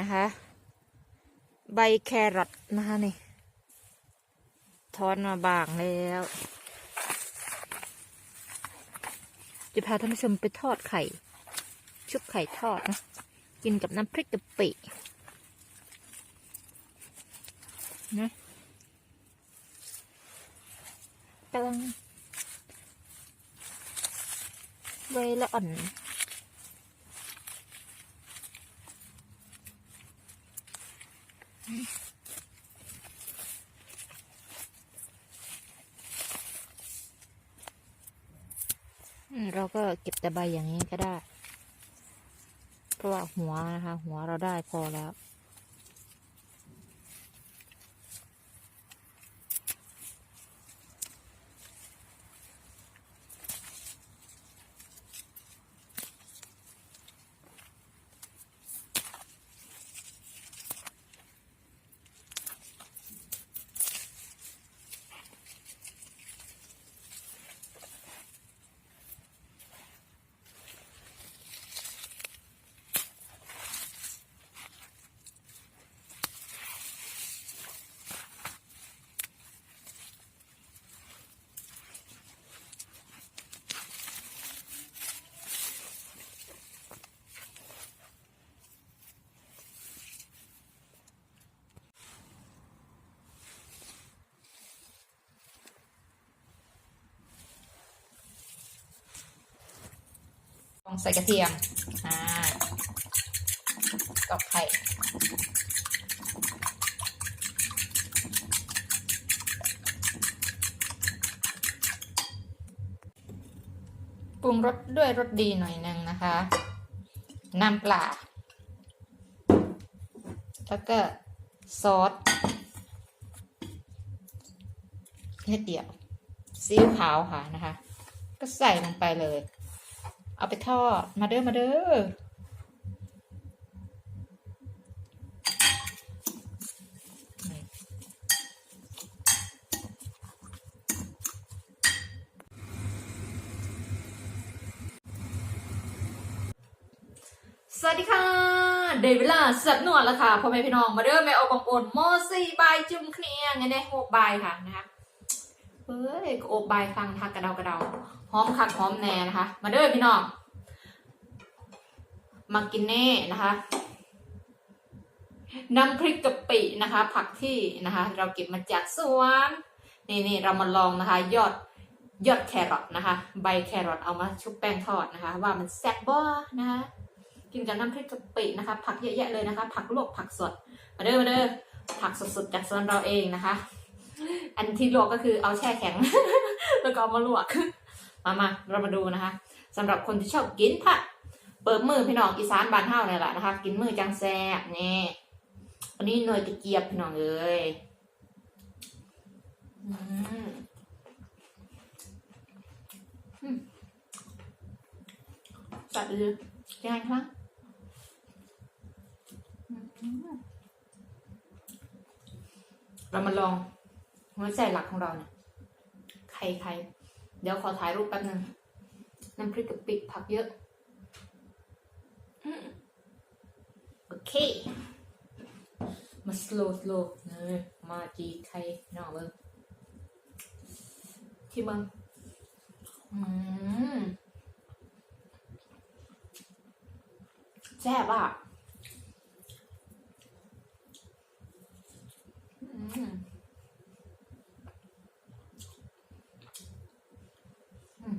นะคะ ใบแครอทนะคะนี่ทอนมาบางแล้ว จะพาท่านผู้ชมไปทอดไข่ ชุบไข่ทอดนะ กินกับน้ำพริกกะปินะกำลังใบละอ่อน อืม เราก็เก็บแต่ใบอย่างนี้ก็ได้ เพราะว่าหัวนะคะ หัวเราได้พอแล้ว องใส่กระเทียม อ่ากับไข่ปรุงรสด้วยรสดีหน่อยหนึ่งนะคะ น้ำปลา แล้วก็ซอสเห็ดเดียวซีอิ๊วขาวค่ะนะคะ ก็ใส่ลงไปเลย เอาไปทอด มาเด้อ มาเด้อ สวัสดีค่ะ เดวิลาสับนวดแล้วค่ะพ่อแม่พี่น้อง มาเด้อแม่เอาบางโอนโมอสี่บายจุ่มเคลียงไงเนี่ยหกบายค่ะนะคะ เฮ้ยโอบบายฟังทักกระเดากระเดาหอมคักหอมแน่นะคะ มาเด้อพี่น้องมากินเน่นะคะ น้ำพริกกะปินะคะ ผักที่นะคะ เราเก็บมาจากสวนนี่นี่เรามาลองนะคะ ยอดยอดแครอทนะคะ ใบแครอทเอามาชุบแป้งทอดนะคะ ว่ามันแซ่บบ่นะคะกินกับน้ำพริกกะปินะคะ ผักเยอะแยะเลยนะคะ ผักลวกผักสด มาเด้อมาเด้อผักสดๆจากสวนเราเองนะคะ อันที่ลวกก็คือเอาแช่แข็ง แล้วก็เอามาลวก มามาเรามาดูนะคะสำหรับคนที่ชอบกินผักเปิดมือพี่น้องอีสานบ้านเฮาเนี่ยแหละนะคะ กินมือจังแซ่บนี่อันนี้หน่วยตะเกียบพี่น้องเอ้ยอืมอืมจัดเลยยังไงคะเรามาลอง หัวใจหลักของเราเนี่ยไข่ไข่เดี๋ยวขอถ่ายรูปแป๊บนึงน้ำพริกกะปิผักเยอะโอเคมาสโลว์สโลว์เลยมาจีไข่นอกเลยที่มึงอืมแซ่บอะอืมอืม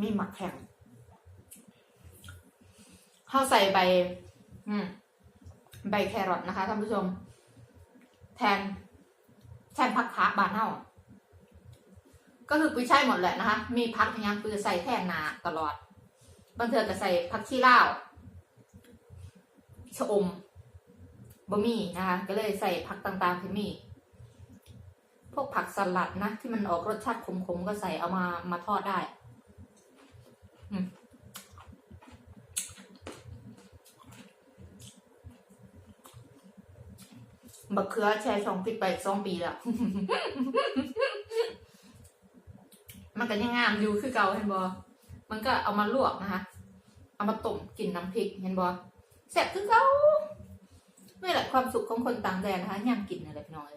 มีหมักแข็งข้าวใส่ใบ อืม ใบแครอทนะคะท่านผู้ชม แทน แทนผักขาบานเน่าก็คือปุยใช่หมดแหละนะคะ มีพักพยายามปือใส่แทนนาตลอด บางเทือก็ใส่ผักชีลาวชะอมบะหมี่นะคะ ก็เลยใส่ผักต่างๆที่มี พวกผักสลัดนะ ที่มันออกรสชาติขมๆก็ใส่เอามามาทอดได้ บักเขือแช่ช่องพริกไปสองปีแล้ว มันก็ยังงามอยู่คือเก่าเห็นบอมันก็เอามาลวกนะคะ เอามาต้มกินน้ำพริกเห็นบ่แซ่บคือเขานี่แหละความสุขของคนต่างแดนนะคะย่างกินอะไรพี่น้อย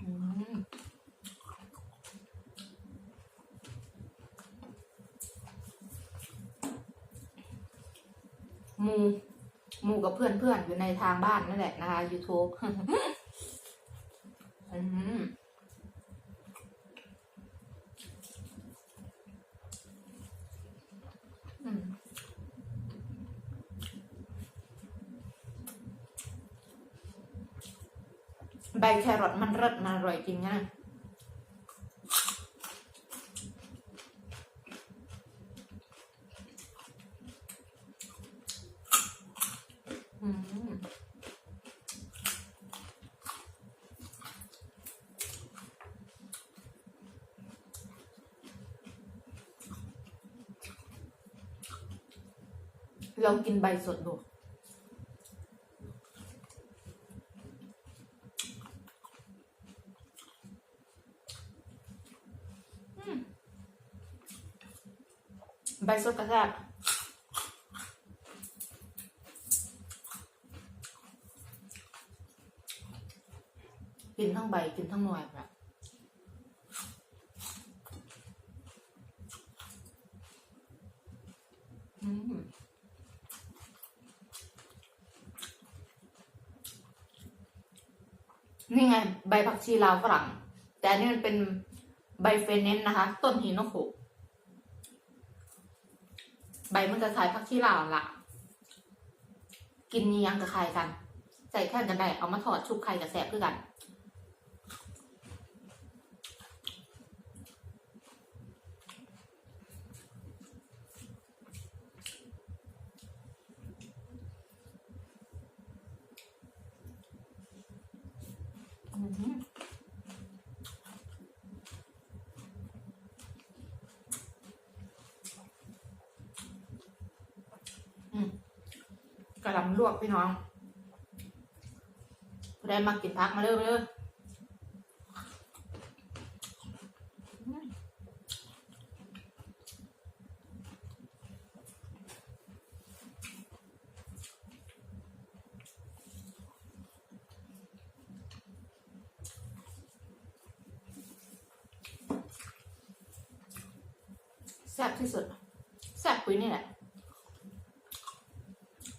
อืมห มูกับเพื่อนเพื่อนๆอยู่ในทางบ้านนั่นแหละนะคะ YouTube อืมใบแครอทมันรสมันอร่อยจริงนะอืม ลองกินใบสดดูใบสดกระแทกกินทั้งใบกินทั้งหน่วยแบบอืมนี่ไง ใบผักชีลาวฝรั่ง แต่อันนี้มันเป็นใบเฟรนเนนนะคะ ต้นหินนกขุใบมันจะคล้ายผักชีลาวละกินนี้ยังกับใครกัน ใส่แค่กันได้ เอามาถอดชุบไข่กับแสบเพื่อกัน กระหลำลวกพี่น้องได้มากินพักมาเร็วเลยแซ่บที่สุดแซ่บปุ้ยนี่แหละ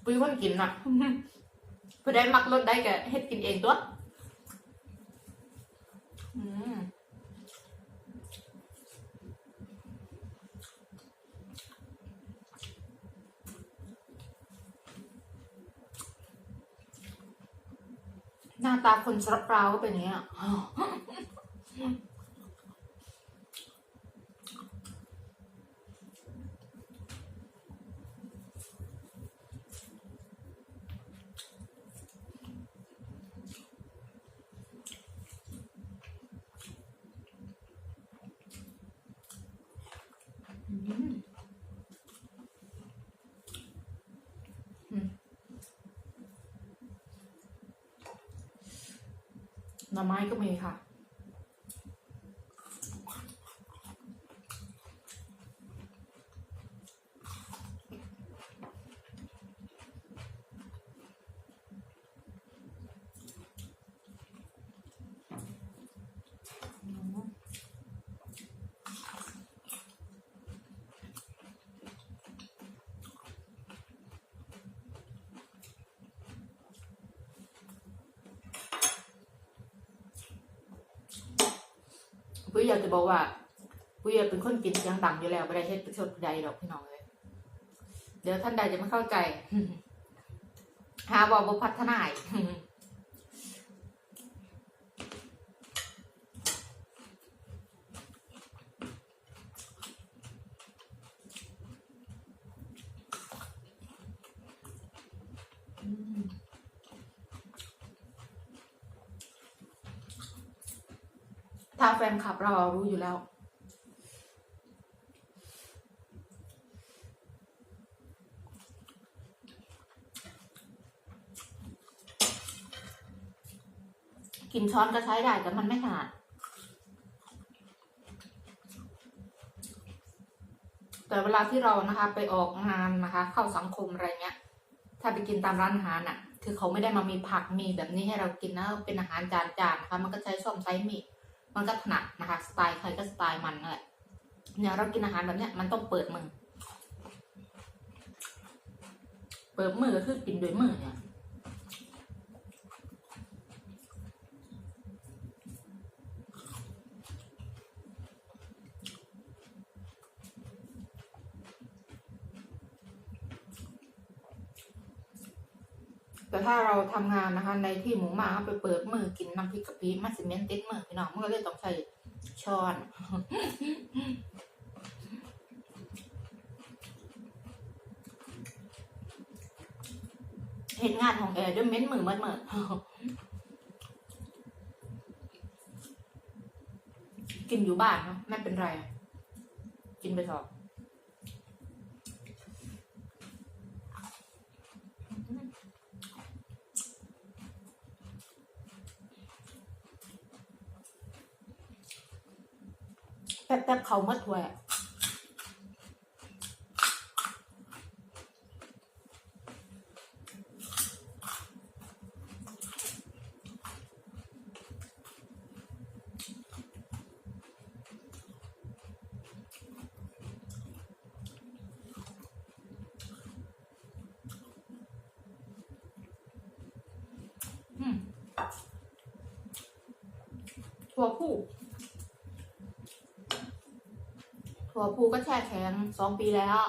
ปุ้ยคนกินน่ะผู้ได้มักรสได้ก็เฮ็ดกินเองตัวอืมหน้าตาคนสระเปราก็เป็นอย่างเงี้ย หน่อไม้ก็มีค่ะ ปุ้ยอยากจะบอกว่าปุ้ยเป็นคนกินยังดังอยู่แล้วไม่ได้เฮ็ดประชดใดหรอกพี่น้องเลยเดี๋ยวท่านใดจะไม่เข้าใจ หาว่าบ่พัฒนาอีก ถ้าแฟนคลับเรารู้อยู่แล้ว กินช้อนก็ใช้ได้แต่มันไม่ถนัดแต่เวลาที่เรานะคะไปออกงานนะคะ เข้าสังคมอะไรเงี้ย ถ้าไปกินตามร้านอาหารน่ะ คือเขาไม่ได้มามีผักมีแบบนี้ให้เรากินนะเป็นอาหารจานๆนะคะมันก็ใช้ส้อมใช้มีด มันก็ถนัดนะคะสไตล์ใครก็สไตล์มันนั่นแหละเนี่ยเรากินอาหารแบบเนี้ยมันต้องเปิดมือ เปิดมือก็คือกินด้วยมือเนี่ย แต่ถ้าเราทำงานนะคะ ในที่หมูหมาไปเปิดมือกินน้ำพริกกะปิมันสิเมนติดมือพี่น้องมันก็เลยต้องใช้ช้อนเห็นงานของแอร์ด้วยเม้นมือมัดมือกินอยู่บ้านเนอะไม่เป็นไร กินไปเถอะ แป๊บเขามัดถ้วยอะอืมถั่วผู้ ถั่วผู้ก็แช่แข็งสองปีแล้ว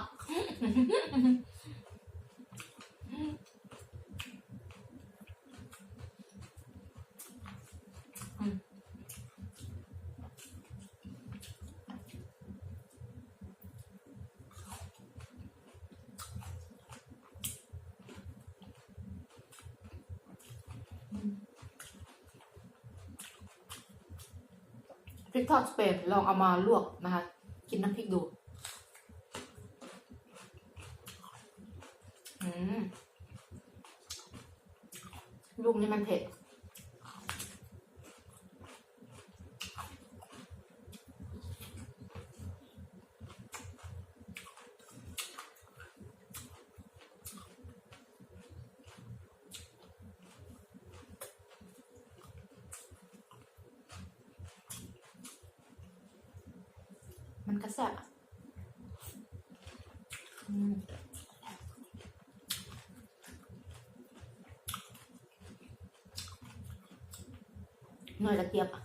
พริกทอดสเปนลองเอามาลวกนะคะ กินน้ำพริกดู อืมลูกนี่มันเผ็ด มันก็แซ่บอะอืมหน่อยตะเกียบอะ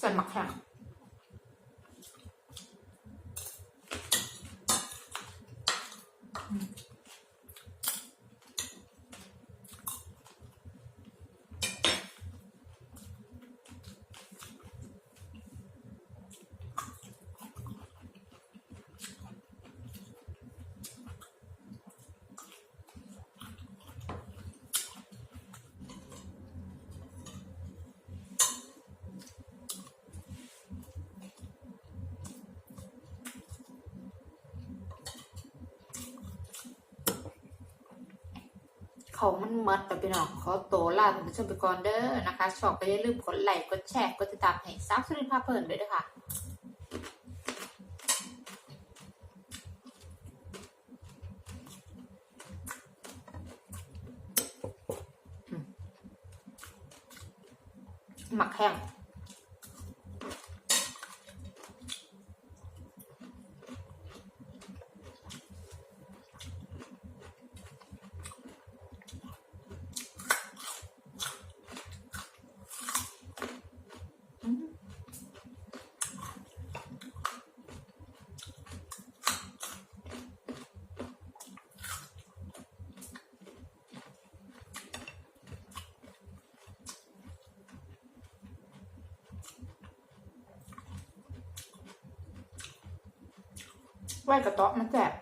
ใส่ห เขามันมัดแต่พี่น้องขอโตวลาคุณผู้ชมไปก่อนเด้อนะคะ ชอบก็อย่าลืมกดไลค์กดแชร์กดติดตามให้ซับสุรินทร์พาเพลินด้วยนะคะหมักแห้ง ไว้กระเตาะมันแสบ